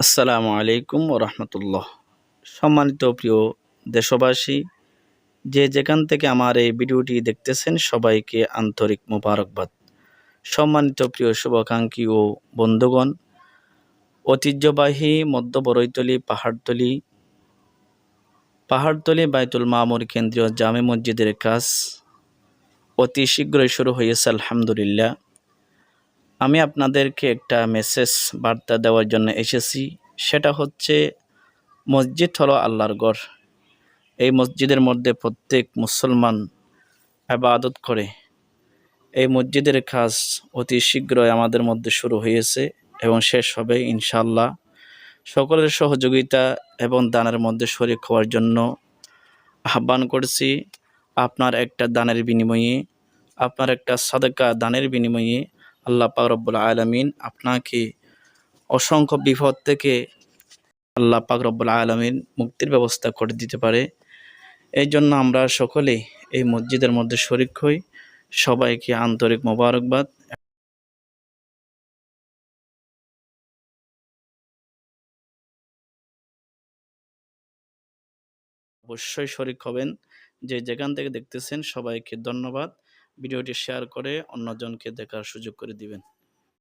আসসালামু আলাইকুম রহমতুল্লাহ। সম্মানিত প্রিয় দেশবাসী, যে যেখান থেকে আমার এই ভিডিওটি দেখতেছেন সবাইকে আন্তরিক মোবারকবাদ। সম্মানিত প্রিয় শুভাকাঙ্ক্ষী ও বন্ধুগণ, ঐতিহ্যবাহী মধ্য বরৈতলি পাহাড়তলি পাহাড়তলি বাইতুল মামুর কেন্দ্রীয় জামে মসজিদের কাজ অতি শীঘ্রই শুরু হয়েছে, আলহামদুলিল্লাহ। আমি আপনাদেরকে একটা মেসেজ বার্তা দেওয়ার জন্য এসেছি। সেটা হচ্ছে, মসজিদ হলো আল্লাহর গড় এই মসজিদের মধ্যে প্রত্যেক মুসলমান আবাদত করে। এই মসজিদের কাজ অতি শীঘ্রই আমাদের মধ্যে শুরু হয়েছে এবং শেষ হবে ইনশাল্লাহ সকলের সহযোগিতা এবং দানের মধ্যে শরিক হওয়ার জন্য আহ্বান করছি। আপনার একটা দানের বিনিময়ে, আপনার একটা সাদকা দানের বিনিময়ে আল্লাহ রব্বুল আলমিন আপনাকে অসংখ্য বিপদ থেকে আল্লাহ রব্বুল আলমিন মুক্তির ব্যবস্থা করে দিতে পারে। এই জন্য আমরা সকলেই এই মসজিদের মধ্যে শরিক হই। সবাইকে আন্তরিক মোবারকবাদ। অবশ্যই শরিক হবেন। যে যেখান থেকে দেখতেছেন সবাইকে ধন্যবাদ। ভিডিওটি শেয়ার করে অন্যজনকে দেখার সুযোগ করে দিবেন।